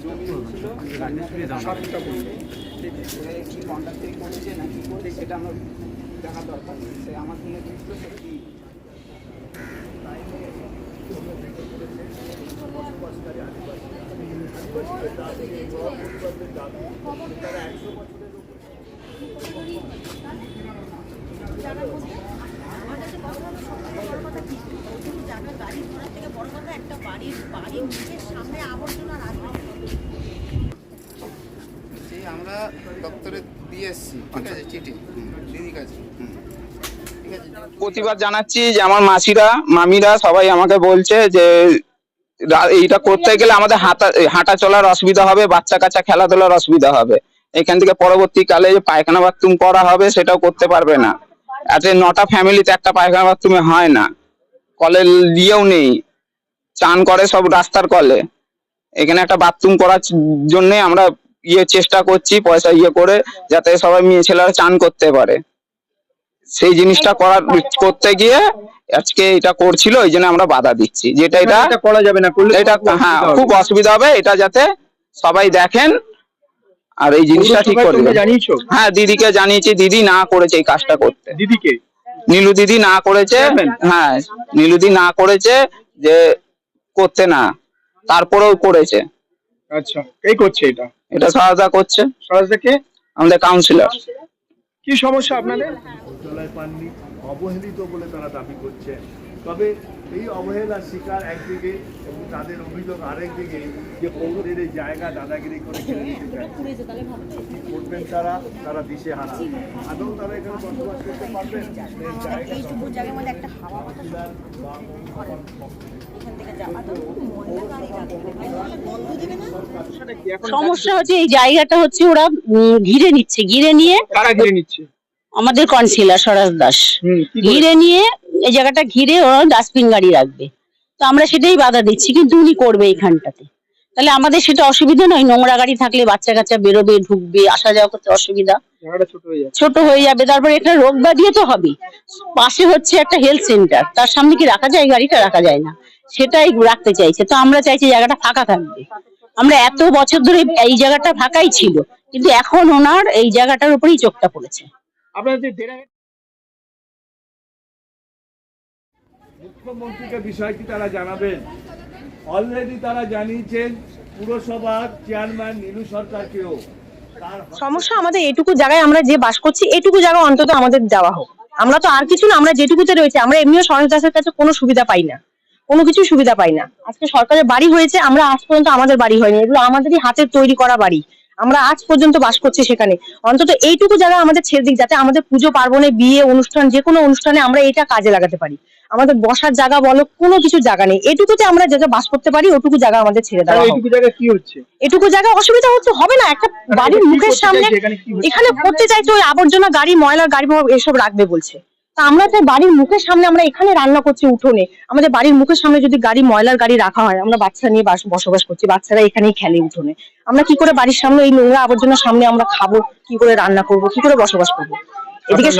জমি ছিল সবটা বলবে কি কন্ট্রাক্টে করেছে না কি করছে সেটা আমরা দেখা দরকার সে আমার সঙ্গে যুক্ত সে কি বড় কথা একটা বাড়ির বাড়ির মুখের সামনে আবর্জনা রাখবে আমরা দপ্তরে দিয়ে এসেছি ঠিক আছে চিঠি দিদির কাছে প্রতিবাদ জানাচ্ছি যে আমার মাসিরা মামিরা সবাই আমাকে বলছে যে এইটা করতে গেলে আমাদের হাঁটা হাঁটা চলার অসুবিধা হবে বাচ্চা কাচ্চা খেলাধুলার অসুবিধা হবে। এখান থেকে পরবর্তীকালে যে পায়খানা বাথরুম করা হবে সেটাও করতে পারবে না। এতে নটা ফ্যামিলিতে একটা পায়খানা বাথরুমে হয় না। কলের দিয়েও নেই। চান করে সব রাস্তার কলে। এখানে একটা বাথরুম করার জন্য আমরা ইয়ে চেষ্টা করছি পয়সা ইয়ে করে যাতে সবাই মেয়ে ছেলেরা চান করতে পারে। সেই জিনিসটা করার করতে গিয়ে আজকে এটা করছিল ওই জন্য আমরা বাধা দিচ্ছি। যেটা এটা করা যাবে না এটা হ্যাঁ খুব অসুবিধা হবে এটা যাতে সবাই দেখেন আর এই জিনিসটা ঠিক করে। জানিয়েছো? হ্যাঁ দিদিকে জানিয়েছি দিদি না করেছে এই কাজটা করতে। দিদিকে? নীলু দিদি না করেছে হ্যাঁ নীলু দিদি না করেছে যে করতে না তারপরেও করেছে। আচ্ছা এই করছে এটা? এটা সহায়তা করছে। সরাজ থেকে আমাদের কাউন্সিলর কি সমস্যা আপনাদের? শৌচালয় পাননি অবহেলিত বলে তারা দাবি করছে। তবে এই অবহেলার শিকার একদিকে এবং তাদের অভিযোগ আরেকদিকে যে পৌরদের এই জায়গা দাদাগিরি করে কিনে নিতে চায় কি করবেন তারা তারা দিশে হারা। আদৌ তারা এখানে বসবাস করতে পারবেন? জায়গা সমস্যা হচ্ছে এই জায়গাটা হচ্ছে ওরা ঘিরে নিচ্ছে ঘিরে নিয়ে কারা ঘিরে নিচ্ছে? আমাদের কনসিলার স্বরাজ দাস? ঘিরে নিয়ে এই জায়গাটা ঘিরে ওরা ডাস্টবিন গাড়ি রাখবে। তো আমরা সেটাই বাধা দিচ্ছি কিন্তু উনি করবে এইখানটাতে। তাহলে আমাদের সেটা অসুবিধা নয় নোংরা গাড়ি থাকলে বাচ্চা কাচ্চা বেরোবে ঢুকবে আসা যাওয়া করতে অসুবিধা। ছোট হয়ে যাবে তারপরে একটা রোগ ব্যাধিও তো হবে পাশে হচ্ছে একটা হেলথ সেন্টার তার সামনে কি রাখা যায় গাড়িটা রাখা যায় না। সেটাই রাখতে চাইছে তো আমরা চাইছি জায়গাটা ফাঁকা থাকবে। আমরা এত বছর ধরে এই জায়গাটা ফাঁকাই ছিল কিন্তু এখন ওনার এই জায়গাটার উপরেই চোখটা পড়েছে। আপনাদের মুখ্যমন্ত্রীকে বিষয়টি তারা জানাবেন? অলরেডি তারা জানিয়েছেন পুরসভার চেয়ারম্যান নীলু সরকারকেও। সমস্যা আমাদের এটুকু জায়গায় আমরা যে বাস করছি, এটুকু জায়গা অন্তত আমাদের দেওয়া হোক। আমরা তো আর কিছু না, আমরা যেটুকুতে রয়েছে, আমরা এমনিও সরস দাসের কাছে কোনো সুবিধা পাই না। কোনো কিছু সুবিধা পাই না। আজকে সরকারের বাড়ি হয়েছে, আমরা আজ পর্যন্ত আমাদের বাড়ি হয়নি। এগুলো আমাদেরই হাতের তৈরি করা বাড়ি। আমরা আজ পর্যন্ত বাস করছি সেখানে। অন্তত এইটুকু জায়গা আমাদের ছেড়ে দিক যাতে আমাদের পুজো পার্বণে বিয়ে অনুষ্ঠান যে কোনো অনুষ্ঠানে আমরা এটা কাজে লাগাতে পারি। আমাদের বসার জায়গা বলো কোনো কিছু জায়গা নেই। এটুকুতে আমরা যেটা বাস করতে পারি ওটুকু জায়গা আমাদের ছেড়ে দেওয়া হোক। এইটুকু জায়গা কি হচ্ছে? এটুকু জায়গা অসুবিধা হচ্ছে হবে না। একটা বাড়ির মুখের সামনে এখানে করতে চাইছে ওই আবর্জনা গাড়ি ময়লা গাড়ি এসব রাখবে বলছে। তা আমরা তো বাড়ির মুখের সামনে আমরা এখানে রান্না করছি উঠোনে। আমাদের বাড়ির মুখের সামনে যদি গাড়ি ময়লার গাড়ি রাখা হয় আমরা বাচ্চা নিয়ে বসবাস করছি বাচ্চারা এখানেই খেলে উঠোনে। আমরা কি করে বাড়ির সামনে এই নোংরা আবর্জনার সামনে আমরা খাব কি করে রান্না করব কি করে বসবাস করব? এদিকে?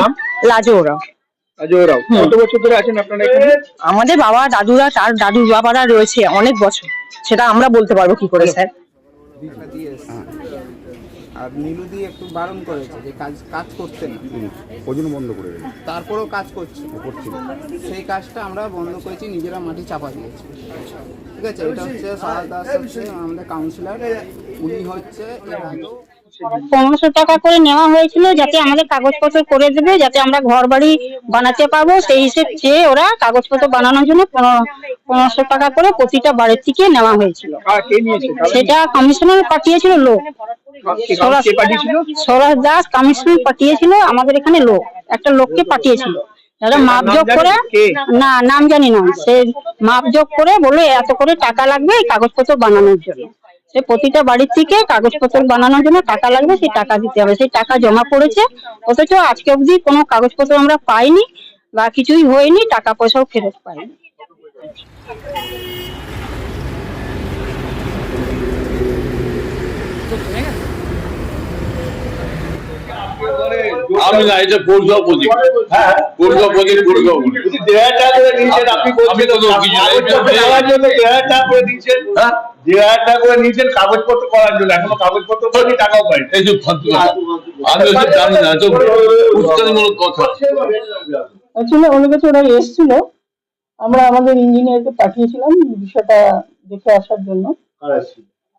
লাজো ওরা অজয় রাও কত বছর ধরে আছেন আপনারা এখানে? আমাদের বাবা দাদুরা তার দাদু বাবারা রয়েছে অনেক বছর। সেটা আমরা বলতে পারব কি করে স্যার দিকটা দিয়ে এসছে। আর নীলুদি একটু বারণ করেছে যে কাজ কাজ করতে না। ওই জন্য বন্ধ করে দিল তারপরেও কাজ করছে। করছিল সেই কাজটা আমরা বন্ধ করেছি নিজেরা মাটি চাপা দিয়েছি। ঠিক আছে এটা হচ্ছে দাস আমাদের কাউন্সিলর উনি হচ্ছে পনেরোশো টাকা করে নেওয়া হয়েছিল যাতে আমাদের কাগজপত্র করে দেবে যাতে আমরা ঘর বাড়ি বানাতে পারব। সেই হিসেব চেয়ে ওরা কাগজপত্র বানানোর জন্য পনেরো- পনেরোশো টাকা করে প্রতিটা বাড়ির থেকে নেওয়া হয়েছিল। সেটা কমিশনার পাঠিয়েছিল লোক। সৌরভ দাস কমিশনার পাঠিয়েছিল আমাদের এখানে লোক। একটা লোককে পাঠিয়েছিল। মাপযোগ জানেন? করে না নাম জানি না সে মাপযোগ করে বলে এত করে টাকা লাগবে এই কাগজপত্র বানানোর জন্য। সে প্রতিটা বাড়ির থেকে কাগজপত্র বানানোর জন্য টাকা লাগবে সেই টাকা দিতে হবে। সেই টাকা জমা পড়েছে অথচ আজকে অবধি কোনো কাগজপত্র আমরা পাইনি বা কিছুই হয়নি টাকা পয়সাও ফেরত পাইনি। আমি না এটা পৌরসভা প্রদীপ। পৌরসভা প্রদীপ পৌরসভা প্রদীপ। দেড় করে দিয়েছেন আপনি আমি তো কিছু হ্যাঁ? যে হাজার টাকা করে নিয়েছেন কাগজপত্র করার জন্য। এখনও কাগজপত্র করেনি টাকাও পাই এই যে ফালতু আমি ওসব জানি না তো উস্কানিমূলক কথা। অ্যাকচুয়ালি আমাদের কাছে ওরা এসেছিল। আমরা আমাদের ইঞ্জিনিয়ারকে পাঠিয়েছিলাম বিষয়টা দেখে আসার জন্য।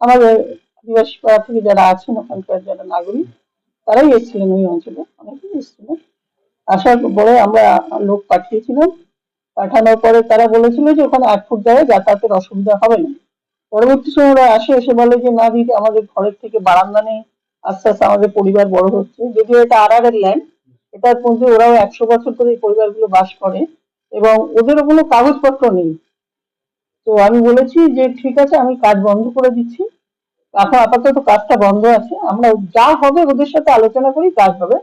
আমাদের আদিবাসী পাড়া থেকে যারা আছেন ওখানকার যারা নাগরিক তারাই এসেছিলেন ওই অঞ্চলে। অনেকেই এসেছিলেন আসার পরে আমরা লোক পাঠিয়েছিলাম। পাঠানোর পরে তারা বলেছিল যে ওখানে আট ফুট জায়গায় যাতায়াতের অসুবিধা হবে না। পরবর্তী সময় ওরা আসে, এসে বলে যে, না দিদি, আমাদের ঘরের থেকে বারান্দা নেই। আস্তে আস্তে আমাদের পরিবার বড় হচ্ছে। যদিও এটা আড়ারের ল্যান্ড এটার মধ্যে ওরাও একশো বছর ধরে এই পরিবারগুলো বাস করে এবং ওদেরও কোনো কাগজপত্র নেই। তো আমি বলেছি যে, ঠিক আছে, আমি কাজ বন্ধ করে দিচ্ছি। এখন আপাতত কাজটা বন্ধ আছে। আমরা যা হবে ওদের সাথে আলোচনা করেই কাজ হবে।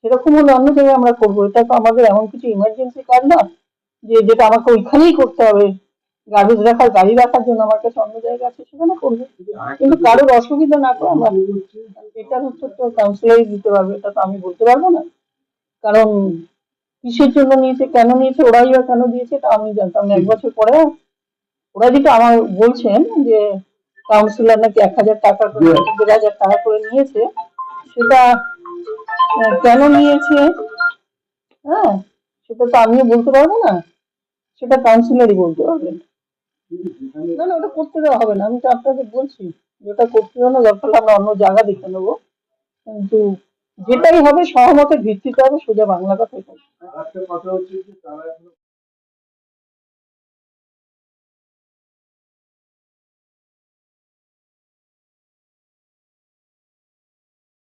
সেরকম হলে অন্য জায়গায় আমরা করব। এটা তো আমাদের এমন কিছু ইমার্জেন্সি কাজ না, যে যেটা আমাকে ওইখানেই করতে হবে। গার্বেজ রাখার, গাড়ি রাখার জন্য আমার কাছে অন্য জায়গা আছে, সেখানে করব। কিন্তু কারোর অসুবিধা না করে আমরা এটার উত্তর তো কাউন্সিলারই দিতে পারবে, এটা তো আমি বলতে পারব না। কারণ কিসের জন্য নিয়েছে, কেন নিয়েছে, ওরাই কেন দিয়েছে, এটা আমি জানতাম না। এক বছর পরে ওরা যেটা আমার বলছেন যে কাউন্সিলর নাকি এক হাজার টাকা করে দেড় হাজার টাকা করে নিয়েছে সেটা কেন নিয়েছে? হ্যাঁ সেটা তো আমিও বলতে পারব না। সেটা কাউন্সিলরই বলতে পারবেন না না ওটা করতে দেওয়া হবে না। আমি তো আপনাকে বলছি যেটা করতে হবে না দরকার আমরা অন্য জায়গা দেখে নেব। কিন্তু যেটাই হবে সহমতের ভিত্তিতে হবে সোজা বাংলা কথাই কথা হচ্ছে যে তারা এখনও